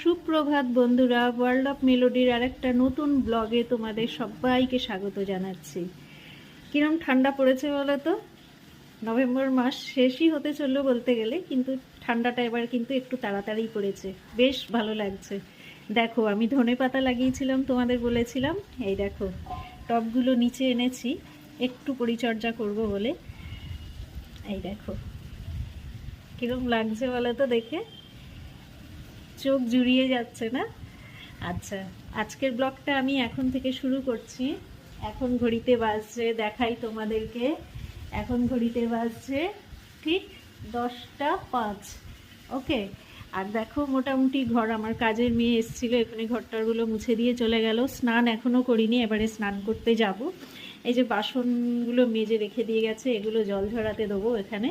সুপ্রভাত বন্ধুরা world of মেলোডির আর একটা নতুন ব্লগে তোমাদের সবাইকে স্বাগত জানাচ্ছি। কিরম ঠান্ডা পড়েছে বলো তো? নভেম্বর মাস শেষই হতে চলল বলতে গেলে, কিন্তু ঠান্ডাটা এবার কিন্তু একটু তাড়াতাড়ি পড়েছে। বেশ ভালো লাগছে। দেখো, আমি ধনে পাতা লাগিয়েছিলাম, তোমাদের বলেছিলাম। এই দেখো টবগুলো নিচে এনেছি, একটু পরিচর্যা করব বলে। এই দেখো, কিরম লাগছে বলো তো দেখে? চোখ জুড়িয়ে যাচ্ছে না? আচ্ছা আজকের ব্লগটা আমি এখন থেকে শুরু করছি। এখন ঘড়িতে বাজছে, দেখাই তোমাদেরকে। এখন ঘড়িতে বাজছে ঠিক দশটা পাঁচ। ওকে, আর দেখো মোটামুটি ঘর, আমার কাজের মেয়ে এসেছিল, এখানে ঘরটারগুলো মুছে দিয়ে চলে গেল। স্নান এখনও করিনি, এবারে স্নান করতে যাব। এই যে বাসনগুলো মেজে রেখে দিয়ে গেছে, এগুলো জল ঝরাতে দেবো এখানে।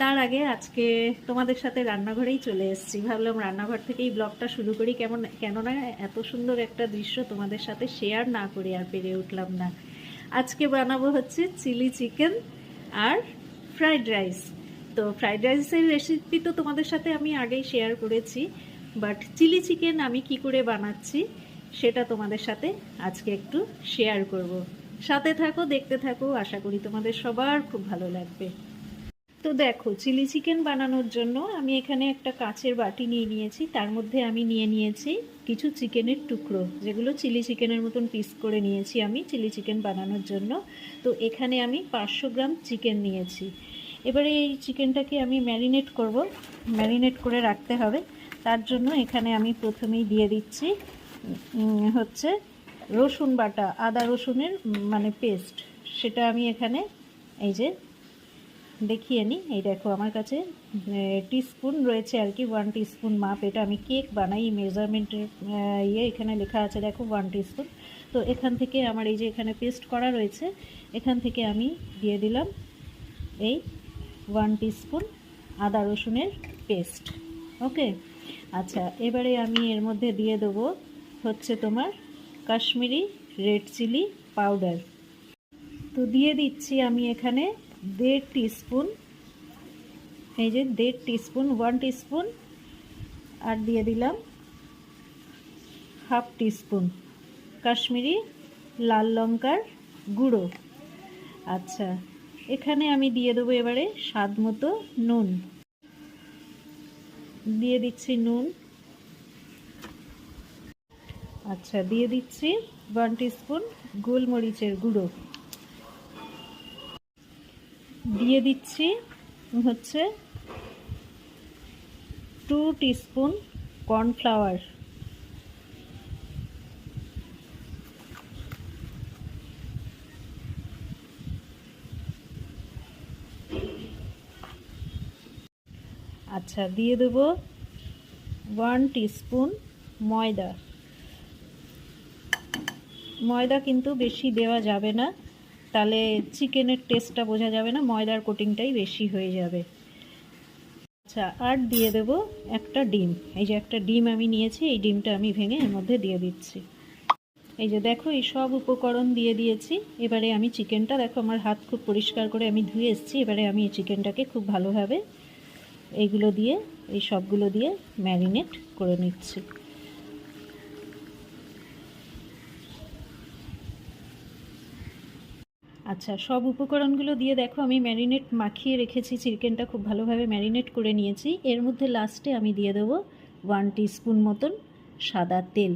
তার আগে আজকে তোমাদের সাথে রান্নাঘরেই চলে এসেছি। ভাবলাম রান্নাঘর থেকেই ব্লগটা শুরু করি। কেমন, কেননা এত সুন্দর একটা দৃশ্য তোমাদের সাথে শেয়ার না করে আর পেরে উঠলাম না। আজকে বানাবো হচ্ছে চিলি চিকেন আর ফ্রাইড রাইস তো ফ্রাইড রাইসের রেসিপি তো তোমাদের সাথে আমি আগেই শেয়ার করেছি বাট চিলি চিকেন আমি কি করে বানাচ্ছি সেটা তোমাদের সাথে আজকে একটু শেয়ার করব। সাথে থাকো, দেখতে থাকো, আশা করি তোমাদের সবার খুব ভালো লাগবে। তো দেখো, চিলি চিকেন বানানোর জন্য আমি এখানে একটা কাচের বাটি নিয়ে নিয়েছি। তার মধ্যে আমি নিয়ে নিয়েছি কিছু চিকেনের টুকরো, যেগুলো চিলি চিকেনের মতন পিস করে নিয়েছি আমি চিলি চিকেন বানানোর জন্য। তো এখানে আমি পাঁচশো গ্রাম চিকেন নিয়েছি। এবারে এই চিকেনটাকে আমি ম্যারিনেট করব। ম্যারিনেট করে রাখতে হবে। তার জন্য এখানে আমি প্রথমেই দিয়ে দিচ্ছি হচ্ছে রসুন বাটা, আদা রসুনের মানে পেস্ট সেটা আমি এখানে, এই যে দেখিয়ে নিই এই দেখো, আমার কাছে টিস্পুন রয়েছে আর কি ওয়ান টিস্পুন মাপ। এটা আমি কেক বানাই মেজারমেন্টের ইয়ে এখানে লেখা আছে, দেখো ওয়ান টিস্পুন তো এখান থেকে আমার এই যে এখানে পেস্ট করা রয়েছে, এখান থেকে আমি দিয়ে দিলাম এই ওয়ান টিস্পুন আদা রসুনের পেস্ট ওকে আচ্ছা এবারে আমি এর মধ্যে দিয়ে দেবো হচ্ছে তোমার কাশ্মীরি রেড চিলি পাউডার তো দিয়ে দিচ্ছি আমি এখানে দেড় টিস্পুন এই যে দেড় টিস্পুন ওয়ান টিস্পুন আর দিয়ে দিলাম হাফ টিস্পুন কাশ্মীরি লাল লঙ্কার গুঁড়ো। আচ্ছা এখানে আমি দিয়ে দেবো এবারে স্বাদ মতো নুন। দিয়ে দিচ্ছি নুন। আচ্ছা দিয়ে দিচ্ছি ওয়ান টিস্পুন গোলমরিচের গুঁড়ো। দিয়ে দিচ্ছি, হচ্ছে টু টিস্পুন কর্নফ্লাওয়ার আচ্ছা দিয়ে দেব ওয়ান টিস্পুন ময়দা। ময়দা কিন্তু বেশি দেওয়া যাবে না। তাহলে চিকেনের টেস্টটা বোঝা যাবে না, ময়দার কোটিংটাই বেশি হয়ে যাবে। আচ্ছা আর দিয়ে দেব একটা ডিম। এই যে একটা ডিম আমি নিয়েছি, এই ডিমটা আমি ভেঙে এর মধ্যে দিয়ে দিচ্ছি। এই যে দেখো, এই সব উপকরণ দিয়ে দিয়েছি। এবারে আমি চিকেনটা, দেখো আমার হাত খুব পরিষ্কার করে আমি ধুয়ে এসেছি। এবারে আমি এই চিকেনটাকে খুব ভালোভাবে এইগুলো দিয়ে, এই সবগুলো দিয়ে ম্যারিনেট করে নিচ্ছি। আচ্ছা সব উপকরণগুলো দিয়ে দেখো, আমি ম্যারিনেট মাখিয়ে রেখেছি, চিকেনটা খুব ভালোভাবে ম্যারিনেট করে নিয়েছি। এর মধ্যে লাস্টে আমি দিয়ে দেবো ওয়ান টিস্পুন মতন সাদা তেল।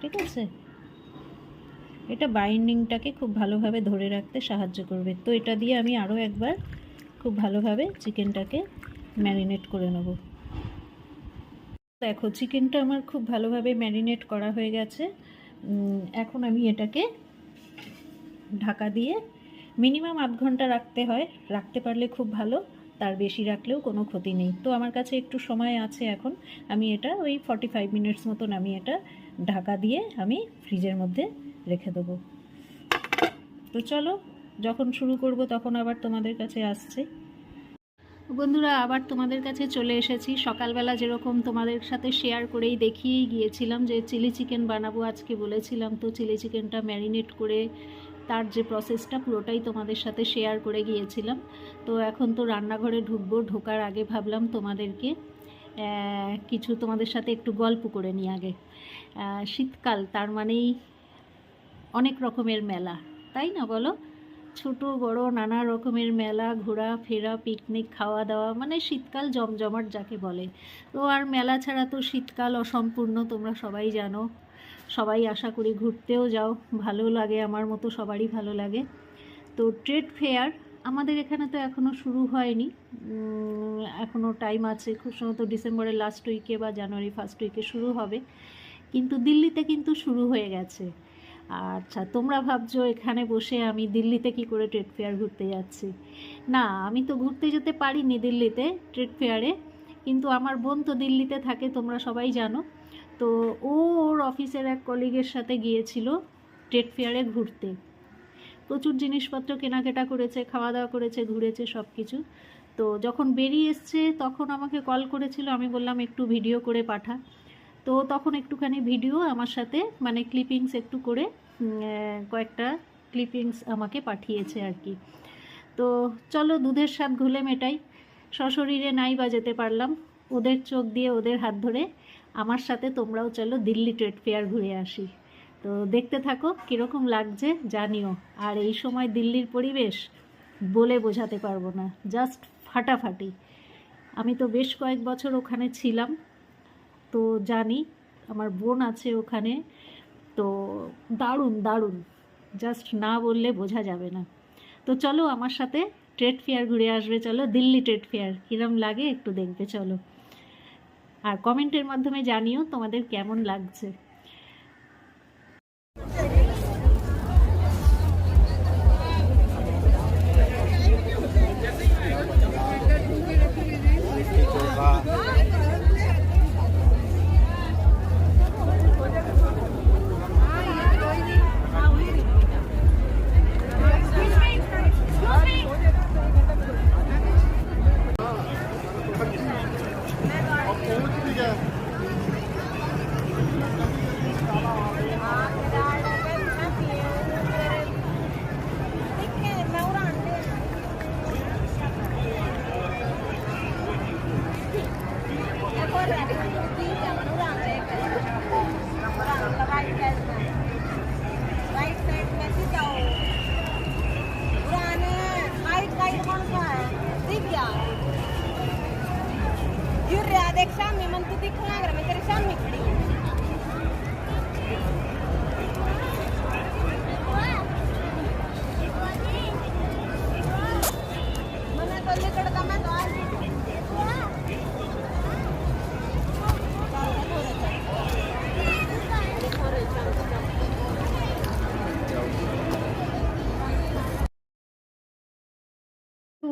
ঠিক আছে? এটা বাইন্ডিংটাকে খুব ভালোভাবে ধরে রাখতে সাহায্য করবে। তো এটা দিয়ে আমি আরও একবার খুব ভালোভাবে চিকেনটাকে ম্যারিনেট করে নেব। দেখো, চিকেনটা আমার খুব ভালোভাবে ম্যারিনেট করা হয়ে গেছে। এখন আমি এটাকে ঢাকা দিয়ে মিনিমাম আধ ঘণ্টা রাখতে হয়। রাখতে পারলে খুব ভালো, তার বেশি রাখলেও কোনো ক্ষতি নেই। তো আমার কাছে একটু সময় আছে এখন। আমি এটা ওই ফর্টি ফাইভ মিনিটস মতন আমি এটা ঢাকা দিয়ে আমি ফ্রিজের মধ্যে রেখে দেবো। তো চলো, যখন শুরু করব তখন আবার তোমাদের কাছে আসছে। বন্ধুরা, আবার তোমাদের কাছে চলে এসেছি। সকালবেলা যেরকম তোমাদের সাথে শেয়ার করেই দেখিয়েই গিয়েছিলাম যে চিলি চিকেন বানাবো আজকে বলেছিলাম। তো চিলি চিকেনটা ম্যারিনেট করে তার যে প্রসেসটা পুরোটাই তোমাদের সাথে শেয়ার করে গিয়েছিলাম। তো এখন তো রান্নাঘরে ঢুকবো, ঢোকার আগে ভাবলাম তোমাদেরকে কিছু তোমাদের সাথে একটু গল্প করে নিই আগে। শীতকাল, তার মানেই অনেক রকমের মেলা, তাই না বলো? ছোট, বড়, নানা রকমের মেলা ঘোরা ফেরা পিকনিক খাওয়া দাওয়া মানে শীতকাল জমজমাট যাকে বলে। তো আর মেলা ছাড়া তো শীতকাল অসম্পূর্ণ, তোমরা সবাই জানো। সবাই আশা করি ঘুরতেও যাও। ভালো লাগে, আমার মতো সবারই ভালো লাগে। তো ট্রেড ফেয়ার আমাদের এখানে তো এখনও শুরু হয়নি। এখনও টাইম আছে, খুব সম্ভবত ডিসেম্বরের লাস্ট উইকে বা জানুয়ারি ফার্স্ট উইকে শুরু হবে। কিন্তু দিল্লিতে কিন্তু শুরু হয়ে গেছে। আচ্ছা তোমরা ভাবছ এখানে বসে আমি দিল্লিতে কি করে ট্রেড ফেয়ার ঘুরতে যাচ্ছি? না, আমি তো ঘুরতে যেতে পারিনি দিল্লিতে ট্রেড ফেয়ারে কিন্তু আমার বোন তো দিল্লিতে থাকে, তোমরা সবাই জানো। তো ও ওর অফিসের এক কলিগের সাথে গিয়েছিল ট্রেড ফেয়ারে ঘুরতে। প্রচুর জিনিসপত্র কেনাকাটা করেছে খাওয়া দাওয়া করেছে, ঘুরেছে সব কিছু তো যখন বেরিয়ে এসছে, তখন আমাকে কল করেছিল, আমি বললাম, একটু ভিডিও করে পাঠা। তো তখন একটুখানি ভিডিও আমার সাথে মানে ক্লিপিংস একটু করে কয়েকটা ক্লিপিংস আমাকে পাঠিয়েছে আর কি। তো চলো, দুধের স্বাদ ঘুলে মেটাই। সশরীরে নাই বা যেতে পারলাম। ওদের চোখ দিয়ে ওদের হাত ধরে আমার সাথে তোমরাও চলো দিল্লি ট্রেড ফেয়ার ঘুরে আসি। তো দেখতে থাকো কীরকম লাগছে, জানিও। আর এই সময় দিল্লির পরিবেশ বলে বোঝাতে পারব না জাস্ট ফাটাফাটি। আমি তো বেশ কয়েক বছর ওখানে ছিলাম, তো জানি আমার বোন আছে ওখানে, তো দারুণ দারুণ। জাস্ট না বললে বোঝা যাবে না। তো চলো আমার সাথে ট্রেড ফেয়ার ঘুরে আসবে, চলো দিল্লি ট্রেড ফেয়ার। কীরম লাগে একটু দেখবে, চলো। আর কমেন্টের মাধ্যমে জানিও তোমাদের কেমন লাগছে।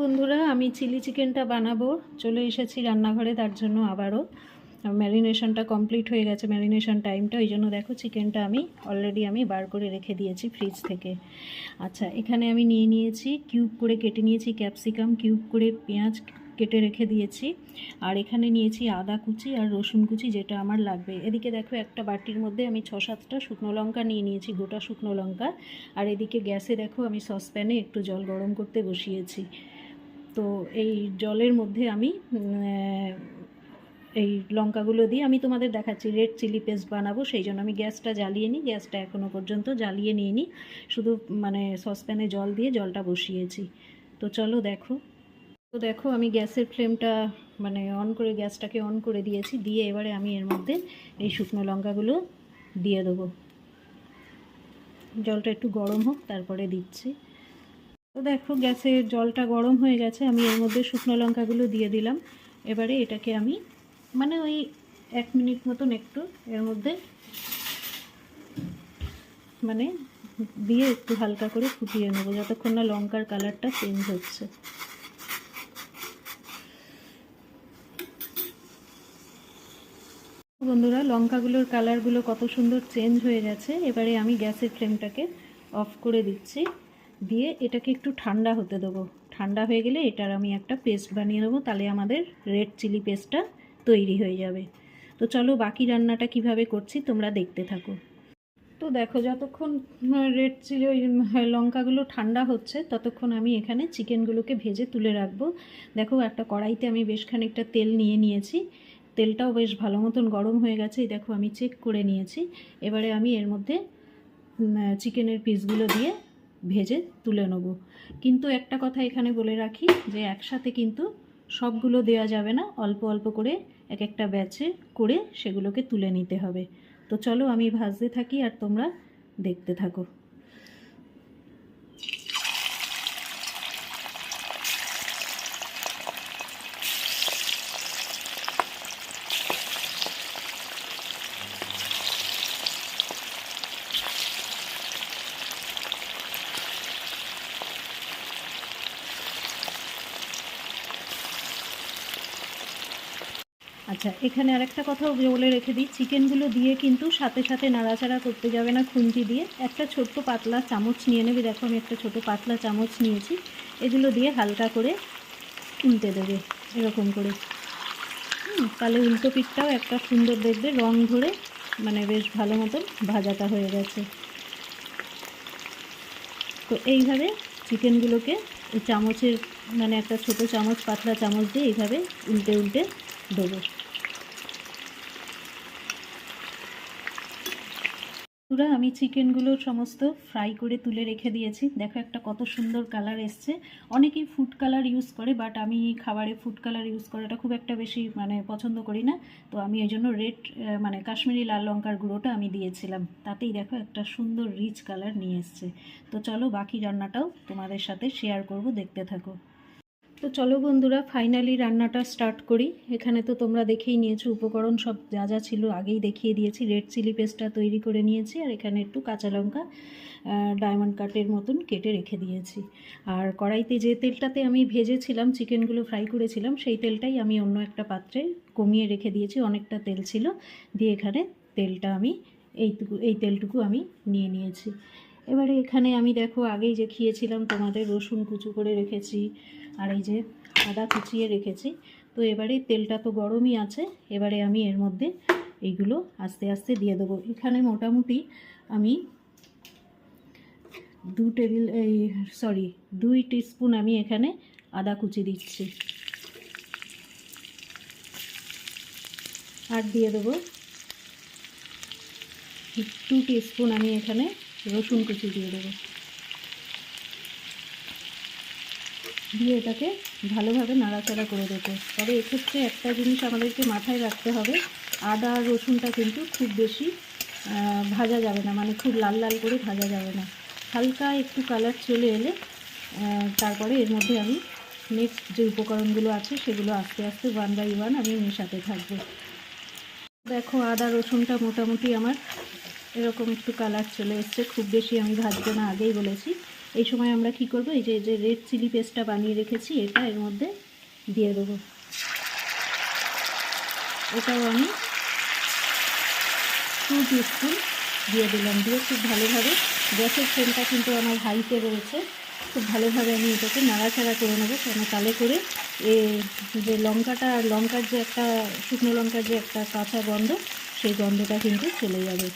বন্ধুরা, আমি চিলি চিকেনটা বানাবো। চলে এসেছি রান্নাঘরে, তার জন্য আবারও। ম্যারিনেশনটা কমপ্লিট হয়ে গেছে, ম্যারিনেশন টাইমটা। ওই জন্য দেখো চিকেনটা আমি অলরেডি আমি বার করে রেখে দিয়েছি ফ্রিজ থেকে। আচ্ছা এখানে আমি নিয়ে নিয়েছি কিউব করে কেটে নিয়েছি ক্যাপসিকাম কিউব করে পেঁয়াজ কেটে রেখে দিয়েছি। আর এখানে নিয়েছি আদা কুচি আর রসুন কুচি, যেটা আমার লাগবে। এদিকে দেখো একটা বাটির মধ্যে আমি ছ সাতটা শুকনো লঙ্কা নিয়ে নিয়েছি, গোটা শুকনো লঙ্কা। আর এদিকে গ্যাসে দেখো আমি সসপ্যানে একটু জল গরম করতে বসিয়েছি। তো এই জলের মধ্যে আমি এই লঙ্কাগুলো দিয়ে আমি তোমাদের দেখাচ্ছি রেড চিলি পেস্ট বানাবো, সেই জন্য আমি গ্যাসটা জ্বালিয়ে নিই, গ্যাসটা এখনও পর্যন্ত জ্বালিয়ে নিয়ে নিই শুধু মানে সসপ্যানে জল দিয়ে জলটা বসিয়েছি। তো চলো দেখো। তো দেখো, আমি গ্যাসের ফ্লেমটা মানে অন করে, গ্যাসটাকে অন করে দিয়েছি, দিয়ে এবারে আমি এর মধ্যে এই শুকনো লঙ্কাগুলো দিয়ে দেবো। জলটা একটু গরম হোক, তারপরে দিচ্ছি। তো দেখো, গ্যাসের জলটা গরম হয়ে গেছে, আমি এর মধ্যে শুকনো লঙ্কাগুলো দিয়ে দিলাম। এবারে এটাকে আমি মানে ওই এক মিনিট মতন একটু এর মধ্যে মানে দিয়ে একটু হালকা করে ফুটিয়ে নেব, যতক্ষণ না লঙ্কার কালারটা চেঞ্জ হচ্ছে। বন্ধুরা, লঙ্কাগুলোর কালারগুলো কত সুন্দর চেঞ্জ হয়ে গেছে। এবারে আমি গ্যাসের ফ্লেমটাকে অফ করে দিচ্ছি। দিয়ে এটাকে একটু ঠান্ডা হতে দেবো। ঠান্ডা হয়ে গেলে এটার আমি একটা পেস্ট বানিয়ে নেব, তাহলে আমাদের রেড চিলি পেস্টটা তৈরি হয়ে যাবে। তো চলো বাকি রান্নাটা কীভাবে করছি তোমরা দেখতে থাকো। তো দেখো, যতক্ষণ রেড চিলি, ওই লঙ্কাগুলো ঠান্ডা হচ্ছে, ততক্ষণ আমি এখানে চিকেনগুলোকে ভেজে তুলে রাখব। দেখো, একটা কড়াইতে আমি বেশ খানিকটা তেল নিয়ে নিয়েছি। তেলটাও বেশ ভালো মতন গরম হয়ে গেছে, এই দেখো আমি চেক করে নিয়েছি। এবারে আমি এর মধ্যে চিকেনের পিসগুলো দিয়ে ভেজে তুলে নেব। কিন্তু একটা কথা এখানে বলে রাখি যে একসাথে কিন্তু সবগুলো দেওয়া যাবে না। অল্প অল্প করে এক একটা ব্যাচে করে সেগুলোকে তুলে নিতে হবে। তো চলো আমি ভাজতে থাকি আর তোমরা দেখতে থাকো। আচ্ছা এখানে আরেকটা কথা বলে রেখে দিই। চিকেনগুলো দিয়ে কিন্তু সাথে সাথে নাড়াচাড়া করতে যাবে না খুন্তি দিয়ে। একটা ছোট্ট পাতলা চামচ নিয়ে নেবে। দেখো, আমি একটা ছোট পাতলা চামচ নিয়েছি। এগুলো দিয়ে হালকা করে উল্টে দেবে, এরকম করে। তাহলে উল্টো পিঠটাও একটা সুন্দর দেখবে, রং ধরে মানে বেশ ভালো মতন ভাজাটা হয়ে গেছে। তো এইভাবে চিকেনগুলোকে চামচের মানে একটা ছোট চামচ, পাতলা চামচ দিয়ে এইভাবে উল্টে উল্টে দেবো। পুরো আমি চিকেনগুলো সমস্ত ফ্রাই করে তুলে রেখে দিয়েছি। দেখো একটা কত সুন্দর কালার এসছে। অনেকেই ফুড কালার ইউজ করে বাট আমি খাবারে ফুড কালার ইউজ করাটা খুব একটা বেশি মানে পছন্দ করি না। তো আমি এই জন্য রেড মানে কাশ্মীরি লাল লঙ্কার গুঁড়োটা আমি দিয়েছিলাম। তাতেই দেখো একটা সুন্দর রিচ কালার নিয়ে এসছে। তো চলো বাকি রান্নাটাও তোমাদের সাথে শেয়ার করব, দেখতে থাকো। তো চলো বন্ধুরা ফাইনালি রান্নাটা স্টার্ট করি। এখানে তো তোমরা দেখেই নিয়েছো, উপকরণ সব যা যা ছিল আগেই দেখিয়ে দিয়েছি। রেড চিলি পেস্টটা তৈরি করে নিয়েছি আর এখানে একটু কাঁচা লঙ্কা ডায়মন্ড কাটের মতন কেটে রেখে দিয়েছি। আর কড়াইতে যে তেলটাতে আমি ভেজেছিলাম, চিকেনগুলো ফ্রাই করেছিলাম, সেই তেলটাই আমি অন্য একটা পাত্রে কমিয়ে রেখে দিয়েছি। অনেকটা তেল ছিল, দিয়ে এখানে তেলটা আমি, এইটুকু, এই তেলটুকু আমি নিয়ে নিয়েছি। এবারে এখানে আমি দেখো, আগেই যে খেয়েছিলাম তোমাদের রসুন কুচু করে রেখেছি আর এই যে আদা কুচিয়ে রেখেছি, তো এবারে তেলটা তো গরমই আছে, এবারে আমি এর মধ্যে এইগুলো আস্তে আস্তে দিয়ে দেবো। এখানে মোটামুটি আমি দু টেবিল, এই সরি, দুই টিস্পুন আমি এখানে আদা কুচি দিচ্ছি। আর দিয়ে দেবো টু টিস্পুন আমি এখানে রসুন কুচি দিয়ে দেবো। দিয়ে এটাকে ভালোভাবে নাড়াচাড়া করে দেবো তবে এক্ষেত্রে একটা জিনিস আমাদেরকে মাথায় রাখতে হবে, আদা আর রসুনটা কিন্তু খুব বেশি ভাজা যাবে না মানে খুব লাল লাল করে ভাজা যাবে না। হালকা একটু কালার চলে এলে তারপরে এর মধ্যে আমি নেক্সট যে উপকরণগুলো আছে সেগুলো আস্তে আস্তে ওয়ান বাই ওয়ান আমি মেশাতে থাকব। দেখো, আদা, রসুনটা মোটামুটি আমার এরকম একটু কালার চলে এসছে, খুব বেশি আমি ভাজবো না আগেই বলেছি। এই সময় আমরা কি করব? এই যে যে রেড চিলি পেস্টটা বানিয়ে রেখেছি, এটা এর মধ্যে দিয়ে দেবো। এটাও আমি টু টিস্পুন দিয়ে দিলাম। দিয়ে খুব ভালোভাবে গ্যাসের ফ্লেমটা কিন্তু আমার হাইতে রয়েছে। খুব ভালোভাবে আমি এটাকে নাড়াচাড়া করে নেব। কেন তালে করে এ যে লঙ্কাটা, লঙ্কার যে একটা, শুকনো লঙ্কার যে একটা কাঁচা গন্ধ, সেই গন্ধটা কিন্তু চলে যাবে।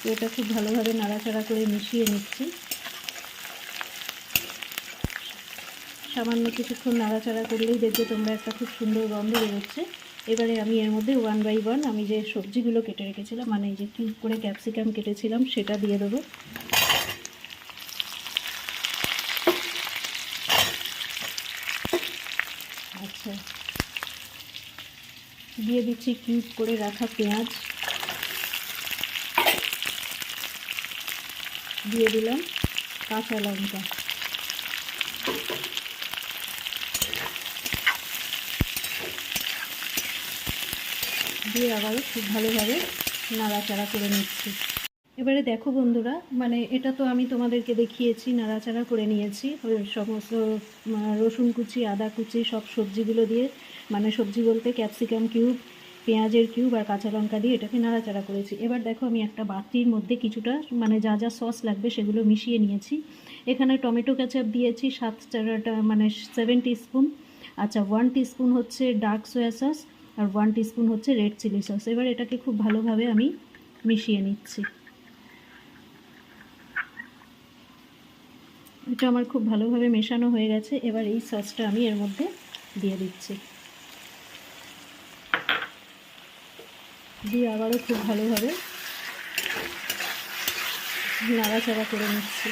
তো এটা খুব ভালোভাবে নাড়াচাড়া করে মিশিয়ে নিচ্ছি। সামান্য কিছুক্ষণ নাড়াচাড়া করলেই দেখবে তোমরা একটা খুব সুন্দর গন্ধ বেরোচ্ছে। এবারে আমি এর মধ্যে ওয়ান বাই ওয়ান আমি যে সবজিগুলো কেটে রেখেছিলাম মানে এই যে কিউব করে ক্যাপসিকাম কেটেছিলাম সেটা দিয়ে দেবো। আচ্ছা। দিয়ে দিচ্ছি কিউব করে রাখা পেঁয়াজ। দিয়ে দিলাম কাঁচা লঙ্কা। দিয়ে আবারও খুব ভালোভাবে নাড়াচাড়া করে নিচ্ছি। এবারে দেখো বন্ধুরা মানে এটা তো আমি তোমাদেরকে দেখিয়েছি, নাড়াচাড়া করে নিয়েছি। সমস্ত রসুন কুচি, আদা কুচি, সব সবজিগুলো দিয়ে মানে সবজি বলতে ক্যাপসিকাম কিউব, পেঁয়াজের কিউব আর কাঁচা লঙ্কা দিয়ে এটাকে নাড়াচাড়া করেছি। এবার দেখো আমি একটা বাটির মধ্যে কিছুটা মানে যা যা সস লাগবে সেগুলো মিশিয়ে নিয়েছি। এখানে টমেটো কেচাপ দিয়েছি সাত মানে সেভেন টিস্পুন। আচ্ছা ওয়ান টিস্পুন হচ্ছে ডার্ক সয়া সস। আর ওয়ান টিস্পুন হচ্ছে রেড চিলি সস এবার এটাকে খুব ভালোভাবে আমি মিশিয়ে নিচ্ছি। এটা আমার খুব ভালোভাবে মেশানো হয়ে গেছে। এবার এই সসটা আমি এর মধ্যে দিয়ে দিচ্ছি। দিয়ে আবারও খুব ভালোভাবে নাড়াচাড়া করে নিচ্ছি।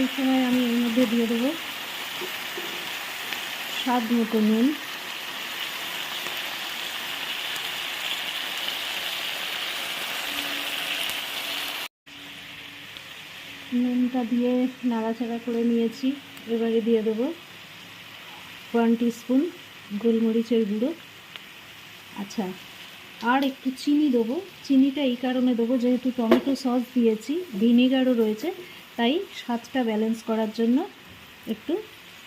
এই সময় আমি এর মধ্যে দিয়ে দেবো স্বাদ মতো নুন। নুনটা দিয়ে নাড়াচাড়া করে নিয়েছি। এবারে দিয়ে দেবো ওয়ান স্পুন গোলমরিচের গুঁড়ো। আচ্ছা আর একটু চিনি দেবো। চিনিটা এই কারণে দেবো, যেহেতু টমেটো সস দিয়েছি, ভিনেগারও রয়েছে। তাই স্বাদটা ব্যালেন্স করার জন্য একটু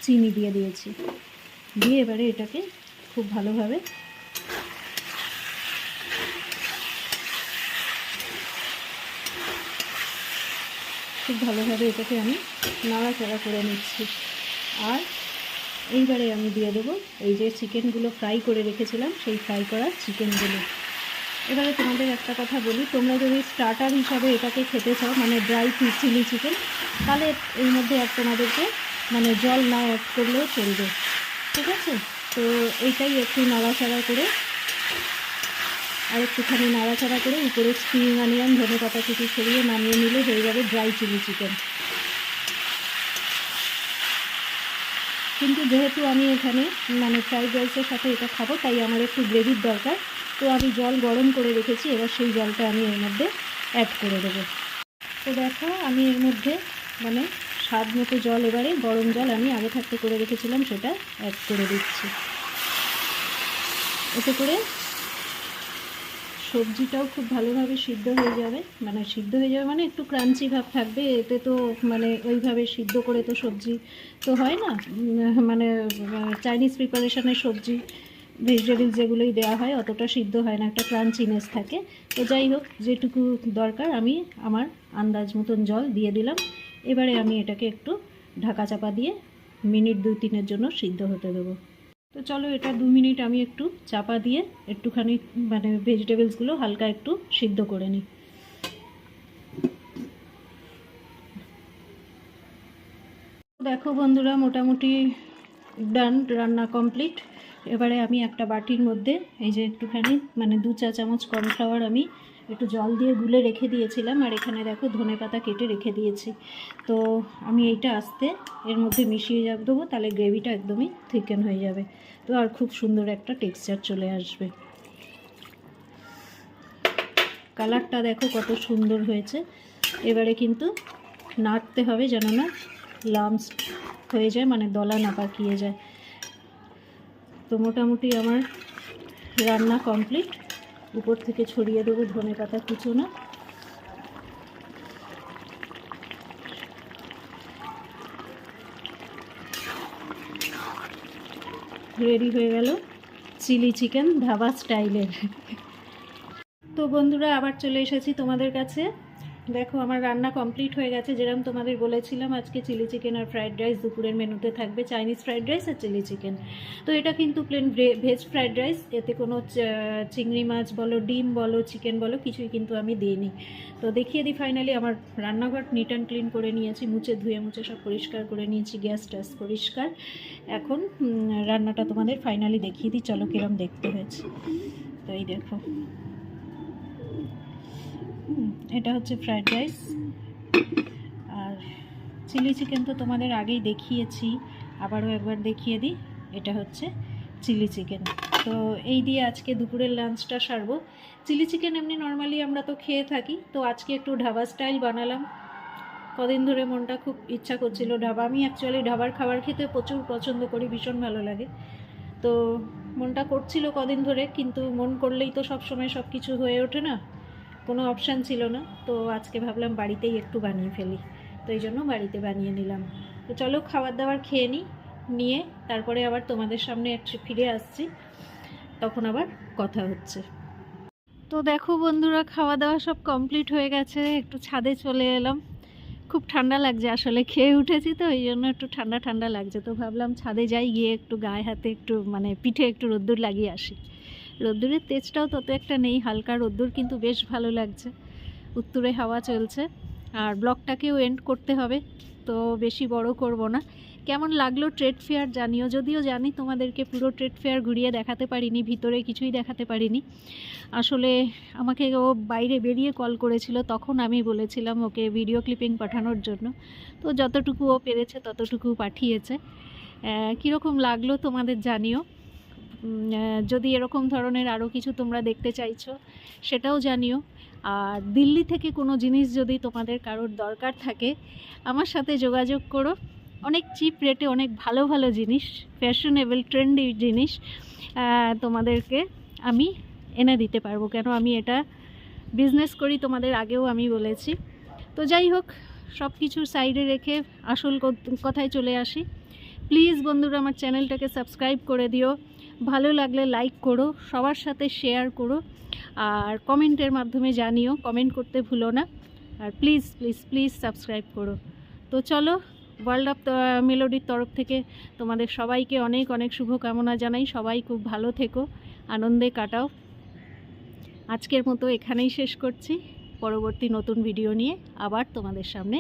চিনি দিয়ে দিয়েছি। দিয়ে এবারে এটাকে খুব ভালোভাবে খুব ভালোভাবে এটাকে আমি নাড়াচাড়া করে নিচ্ছি। আর এইবারে আমি দিয়ে দেবো, এই যে চিকেনগুলো ফ্রাই করে রেখেছিলাম, সেই ফ্রাই করা চিকেনগুলো এবারে তোমাদের একটা কথা বলি, তোমরা যদি স্টার্টার হিসাবে এটাকে খেতে চাও মানে ড্রাই চিলি চিকেন তাহলে এর মধ্যে আর তোমাদেরকে মানে জল না অ্যাড করলেও চলবে, ঠিক আছে? তো এইটাই একটু নাড়াচাড়া করে, আর একটুখানি নাড়াচাড়া করে উপরে স্প্রিং অনিয়ন ধনে পাতা কুচি ছড়িয়ে নামিয়ে নিলে হয়ে যাবে ড্রাই চিলি চিকেন কিন্তু যেহেতু আমি এখানে মানে ফ্রাইড রাইসের সাথে এটা খাব, তাই আমার একটু গ্রেভির দরকার। তো আমি জল গরম করে রেখেছি, এবার সেই জলটা আমি এর মধ্যে অ্যাড করে দেবো। তো দেখো, আমি এর মধ্যে মানে স্বাদ মতো জল এবারে, গরম জল আমি আগে থাকতে করে রেখেছিলাম, সেটা অ্যাড করে দিচ্ছি। এতে করে সবজিটাও খুব ভালোভাবে সিদ্ধ হয়ে যাবে। মানে সিদ্ধ হয়ে যাবে মানে একটু ক্রাঞ্চি ভাব থাকবে, এতে তো মানে ওইভাবে সিদ্ধ করে তো সবজি তো হয় না। মানে চাইনিজ প্রিপারেশনের সবজি ভেজিটেবলস যেগুলোই দেওয়া হয় অতটা সিদ্ধ হয় না, একটা ক্রাঞ্চিনেস থাকে। তো যাই হোক, যেটুকু দরকার আমি আমার আন্দাজ মতন জল দিয়ে দিলাম। এবারে আমি এটাকে একটু ঢাকা চাপা দিয়ে মিনিট দুই তিনের জন্য সিদ্ধ হতে দেবো। তো চলো এটা দু মিনিট আমি একটু চাপা দিয়ে একটুখানি মানে ভেজিটেবলসগুলো হালকা একটু সিদ্ধ করে নিই। দেখো বন্ধুরা, মোটামুটি ডান, রান্না কমপ্লিট। এবারে আমি একটা বাটির মধ্যে এই যে একটুখানি মানে দু চা চামচ কর্নফ্লাওয়ার আমি একটু জল দিয়ে গুলে রেখে দিয়েছিলাম, আর এখানে দেখো ধনে পাতা কেটে রেখে দিয়েছি। তো আমি এইটা আস্তে এর মধ্যে মিশিয়ে যাব দেবো, তাহলে গ্রেভিটা একদমই থিকেন হয়ে যাবে। তো আর খুব সুন্দর একটা টেক্সচার চলে আসবে। কালারটা দেখো কত সুন্দর হয়েছে। এবারে কিন্তু নাড়তে হবে যেন না লামস হয়ে যায় মানে দলা না পাকিয়ে যায়। তো মোটামুটি আমার রান্না কমপ্লিট উপর থেকে ছড়িয়ে দেবো ধনে পাতা কুচোনো। রেডি হয়ে গেল চিলি চিকেন ধাবা স্টাইলের। তো বন্ধুরা, আবার চলে এসেছি তোমাদের কাছে। দেখো, আমার রান্না কমপ্লিট হয়ে গেছে। যেরকম তোমাদের বলেছিলাম, আজকে চিলি চিকেন আর ফ্রাইড রাইস দুপুরের মেনুতে থাকবে চাইনিজ ফ্রাইড রাইস আর চিলি চিকেন তো এটা কিন্তু প্লেন ভেজ ফ্রাইড রাইস এতে কোনো চিংড়ি মাছ বলো, ডিম বলো চিকেন বলো, কিছুই কিন্তু আমি দিইনি। তো দেখিয়ে দিই ফাইনালি আমার রান্নাঘর নিট অ্যান্ড ক্লিন করে নিয়েছি, মুছে ধুয়ে মুছে সব পরিষ্কার করে নিয়েছি গ্যাস ট্যাস পরিষ্কার। এখন রান্নাটা তোমাদের ফাইনালি দেখিয়ে দিই, চলো কিরম দেখতে হয়েছে। তো এই দেখো। এটা হচ্ছে ফ্রায়েড রাইস। আর চিলি চিকেন তো তোমাদের আগেই দেখিয়েছি, আবারও একবার দেখিয়ে দিই, এটা হচ্ছে চিলি চিকেন। তো এই দিয়ে আজকে দুপুরের লাঞ্চটা সারবো। চিলি চিকেন এমনি নর্মালি আমরা তো খেয়ে থাকি, তো আজকে একটু ঢাবা স্টাইল বানালাম। কদিন ধরে মনটা খুব ইচ্ছা করছিল ঢাবা। আমি অ্যাকচুয়ালি ঢাবার খাবার খেতে প্রচুর পছন্দ করি, ভীষণ ভালো লাগে। তো মনটা করছিল কদিন ধরে, কিন্তু মন করলেই তো সব সময় সব কিছু হয়ে ওঠে না। কোনো অপশান ছিল না। তো আজকে ভাবলাম বাড়িতেই একটু বানিয়ে ফেলি। তো এই জন্য বাড়িতে বানিয়ে নিলাম। তো চলো খাবার দাবার খেয়ে নিই নিয়ে তারপরে আবার তোমাদের সামনে ফিরে আসছি। তখন আবার কথা হচ্ছে। তো দেখো বন্ধুরা, খাওয়া দাওয়া সব কমপ্লিট হয়ে গেছে। একটু ছাদে চলে এলাম। খুব ঠান্ডা লাগছে আসলে, খেয়ে উঠেছি তো, এই জন্য একটু ঠান্ডা ঠান্ডা লাগছে। তো ভাবলাম ছাদে যাই, গিয়ে একটু গায়ে হাতে একটু মানে পিঠে একটু রোদ্দুর লাগিয়ে আসি। রোদ্দুরের তেজটাও তত একটা নেই, হালকা রোদ্দুর কিন্তু বেশ ভালো লাগছে। উত্তরে হাওয়া চলছে, আর ব্লগটাকেও এন্ড করতে হবে, তো বেশি বড় করব না। কেমন লাগল ট্রেড ফেয়ার জানিও, যদিও জানি তোমাদেরকে পুরো ট্রেড ফেয়ার ঘুরিয়ে দেখাতে পারিনি, ভিতরে কিছুই দেখাতে পারিনি। আসলে আমাকে ও বাইরে বেরিয়ে কল করেছিল, তখন আমি বলেছিলাম ওকে ভিডিও ক্লিপিং পাঠানোর জন্য। তো যতটুকু ও পেরেছে ততটুকু পাঠিয়েছে। কীরকম লাগল তোমাদের জানিও। যদি এরকম ধরনের আরও কিছু তোমরা দেখতে চাইছো, সেটাও জানিও। আর দিল্লি থেকে কোনো জিনিস যদি তোমাদের কারোর দরকার থাকে, আমার সাথে যোগাযোগ করো। অনেক চিপ রেটে অনেক ভালো ভালো জিনিস ফ্যাশনেবল ট্রেন্ডি জিনিস তোমাদেরকে আমি এনে দিতে পারব। কেন আমি এটা বিজনেস করি তোমাদের আগেও আমি বলেছি। তো যাই হোক সব কিছু সাইডে রেখে আসল কথায় চলে আসি। প্লিজ বন্ধুরা, আমার চ্যানেলটাকে সাবস্ক্রাইব করে দিও। ভালো লাগলে লাইক করো, সবার সাথে শেয়ার করো, আর কমেন্টের মাধ্যমে জানিও কমেন্ট করতে ভুলো না, আর প্লিজ প্লিজ প্লিজ সাবস্ক্রাইব করো। তো চলো ওয়ার্ল্ড অফ মেলোডির তরফ থেকে তোমাদের সবাইকে অনেক অনেক শুভকামনা জানাই, সবাই খুব ভালো থেকো, আনন্দে কাটাও। আজকের মতো এখানেই শেষ করছি, পরবর্তী নতুন ভিডিও নিয়ে আবার তোমাদের সামনে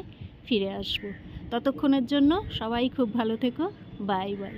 ফিরে আসব। ততক্ষণের জন্য সবাই খুব ভালো থেকো বাই বাই